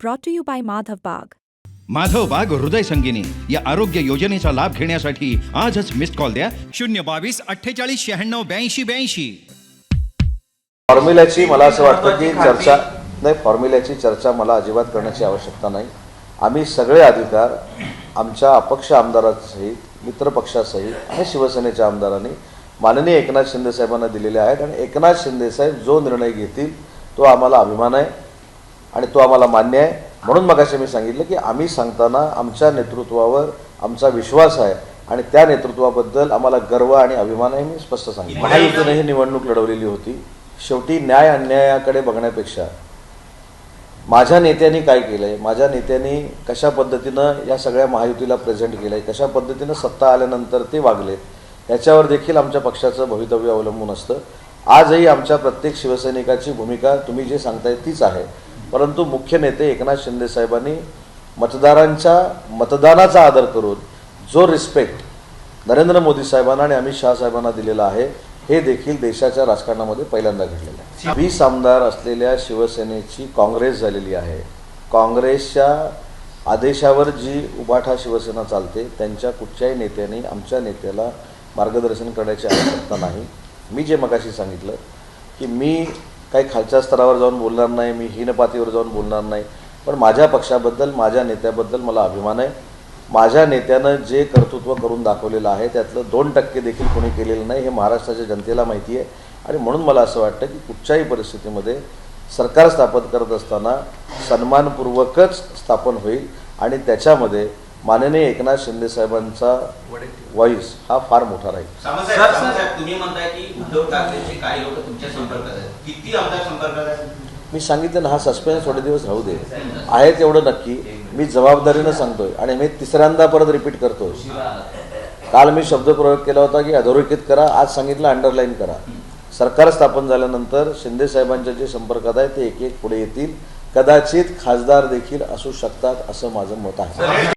brought to you by Madhav Bagh. Madhav बाग हृदय संगिनी या आरोग्य योजनेचा लाभ घेण्यासाठी आजच मिस्ड कॉल द्या. शून्य बावीस अठ्ठेचाळीस शहाण्णव ब्याऐंशी ब्याऐंशी. फॉर्म्युल्याची मला असं वाटतं की चर्चा नाही फॉर्म्युल्याची चर्चा मला अजिबात करण्याची आवश्यकता नाही. आम्ही सगळे अधिकार आमच्या अपक्ष आमदारासहित मित्रपक्षासहित आणि शिवसेनेच्या आमदारांनी माननीय एकनाथ शिंदे साहेबांना दिलेले आहेत. आणि एकनाथ शिंदे साहेब जो निर्णय घेतील तो आम्हाला अभिमान आहे. आणि तो आम्हाला मान्य आहे. म्हणून मगाशी मी सांगितलं की आम्ही सांगताना आमच्या नेतृत्वावर आमचा विश्वास आहे आणि त्या नेतृत्वाबद्दल आम्हाला गर्व आणि अभिमान आहे मी स्पष्ट सांगितलं महायुतीने ही निवडणूक लढवलेली होती. शेवटी न्याय अन्यायाकडे बघण्यापेक्षा माझ्या नेत्यांनी काय केलं आहे माझ्या नेत्यांनी कशा पद्धतीनं या सगळ्या महायुतीला प्रेझेंट केलं आहे कशा पद्धतीनं सत्ता आल्यानंतर ते वागलेत? याच्यावर देखील आमच्या पक्षाचं भवितव्य अवलंबून असतं. आजही आमच्या प्रत्येक शिवसैनिकाची भूमिका तुम्ही जे सांगताय तीच आहे. परंतु मुख्य नेते एकनाथ शिंदे साहेबांनी मतदारांच्या मतदानाचा आदर करून जो रिस्पेक्ट नरेंद्र मोदी साहेबांना आणि अमित शहा साहेबांना दिलेला आहे हे देखील देशाच्या राजकारणामध्ये पहिल्यांदा घडलेलं आहे. वीस आमदार असलेल्या शिवसेनेची काँग्रेस झालेली आहे. काँग्रेसच्या आदेशावर जी उबाठा शिवसेना चालते त्यांच्या कुठच्याही नेत्याने आमच्या नेत्याला मार्गदर्शन करण्याची आवश्यकता नाही. मी जे मगाशी सांगितलं की मी काही खालच्या स्तरावर जाऊन बोलणार नाही मी हीनपातीवर जाऊन बोलणार नाही. पण माझ्या पक्षाबद्दल माझ्या नेत्याबद्दल मला अभिमान आहे. माझ्या नेत्यानं जे कर्तृत्व करून दाखवलेलं आहे त्यातलं दोन टक्के देखील कोणी केलेलं नाही हे महाराष्ट्राच्या जनतेला माहिती आहे. आणि म्हणून मला असं वाटतं की कुठच्याही परिस्थितीमध्ये सरकार स्थापन करत असताना सन्मानपूर्वकच स्थापन होईल आणि त्याच्यामध्ये माननीय एकनाथ शिंदे साहेबांचा व्हॉइस हा फार मोठा राहील. सामंतसाहेब सामंतसाहेब तुम्ही म्हणताय की उद्धव ठाकरेचे काही लोक तुमच्या संपर्कात आहेत. किती आमदार संपर्कात आहेत? मी सांगितलं ना हा सस्पेन्स थोडे दिवस राहू दे. आहे तेवढं नक्की. मी जबाबदारीनं सांगतोय आणि मी तिसऱ्यांदा परत रिपीट करतोय. काल मी शब्दप्रयोग केला होता की अधोरेखित करा आज सांगितलं अंडरलाईन करा. सरकार स्थापन झाल्यानंतर शिंदे साहेबांच्या जे संपर्कात आहे ते एक एक पुढे येतील. कदाचित खासदार देखील असू शकतात असं माझं मत आहे.